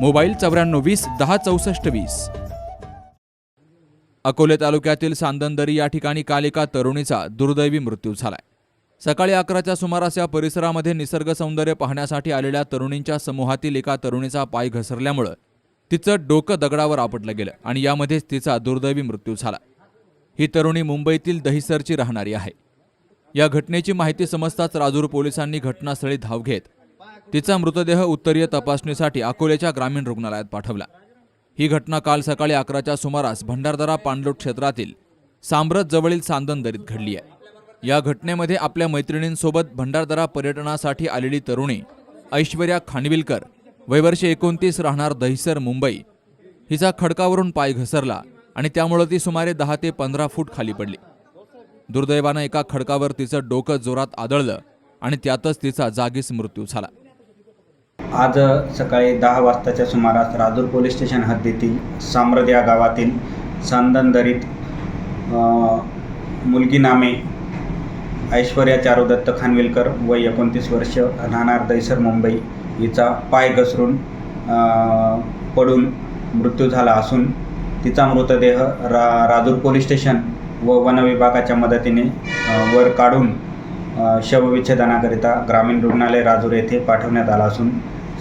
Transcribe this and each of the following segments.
Mobile चौऱ्याण्णव वीस दहा चौसष्ट वीस. अकोले तालुक्यातील सांदनदरी या ठिकाणी काल एका तरुणीचा दुर्दैवी मृत्यू झालाय. सकाळी अकराच्या सुमारास या परिसरामध्ये निसर्ग सौंदर्य पाहण्यासाठी आलेल्या तरुणींच्या समूहातील एका तरुणीचा पाय घसरल्यामुळं तिचं डोकं दगडावर आपटलं गेलं आणि यामध्येच तिचा दुर्दैवी मृत्यू झाला. ही तरुणी मुंबईतील दहिसरची राहणारी आहे. या घटनेची माहिती समजताच राजूर पोलिसांनी घटनास्थळी धाव घेत तिचा मृतदेह उत्तरीय तपासणीसाठी अकोल्याच्या ग्रामीण रुग्णालयात पाठवला. ही घटना काल सकाळी अकराच्या सुमारास भंडारदरा पाणलोट क्षेत्रातील सांब्रत जवळील सांदन दरीत घडली आहे. या घटनेमध्ये आपल्या मैत्रिणींसोबत भंडारदरा पर्यटनासाठी आलेली तरुणी ऐश्वर्या खानविलकर वयवर्षे एकोणतीस राहणार दहिसर मुंबई हिचा खडकावरून पाय घसरला आणि त्यामुळे ती सुमारे दहा ते पंधरा फूट खाली पडली. दुर्दैवानं एका खडकावर तिचं डोकं जोरात आदळलं आणि त्यातच तिचा जागीच मृत्यू झाला. आज सकाळी दहा वाजताच्या सुमारास राजूर पोलीस स्टेशन हद्दीतील साम्रद या गावातील सांदनदरीत मुलगी नामे ऐश्वर्या चारुदत्त खानविलकर वय एकोणतीस वर्ष राहणार दैसर मुंबई हिचा पाय घसरून पडून मृत्यू झाला असून तिचा मृतदेह रा राजूर पोलीस स्टेशन व वनविभागाच्या मदतीने वर काढून शवविच्छेदनाकरिता ग्रामीण रुग्णालय राजूर येथे पाठवण्यात आला असून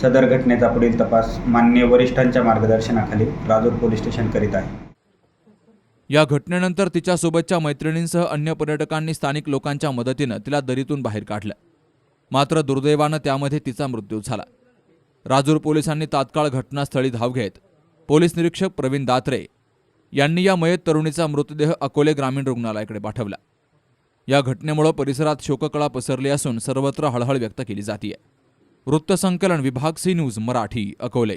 सदर घटनेचा पुढील तपास मान्य वरिष्ठांच्या मार्गदर्शनाखाली राजूर पोलीस स्टेशन करीत आहे. या घटनेनंतर तिच्यासोबतच्या मैत्रिणींसह अन्य पर्यटकांनी स्थानिक लोकांच्या मदतीनं तिला दरीतून बाहेर काढलं. मात्र दुर्दैवानं त्यामध्ये तिचा मृत्यू झाला. राजूर पोलिसांनी तात्काळ घटनास्थळी धाव घेत पोलीस निरीक्षक प्रवीण दात्रे यांनी या मयत तरुणीचा मृतदेह अकोले ग्रामीण रुग्णालयाकडे पाठवला. या घटनेमुळे परिसरात शोककळा पसरली असून सर्वत्र हळहळ व्यक्त केली जाते वृत्तसंकलन विभाग C news Marathi Akole.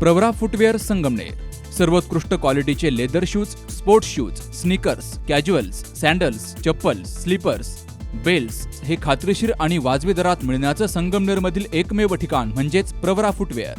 Pravara footwear Sangamner. सर्वोत्कृष्ट क्वालिटीचे leather shoes sports shoes sneakers casuals sandals chappal slippers belts हे खात्रीशीर आणि वाजवी दरात मिळण्याचं संगमनेरमधील एकमेव ठिकाण म्हणजेच Pravara footwear.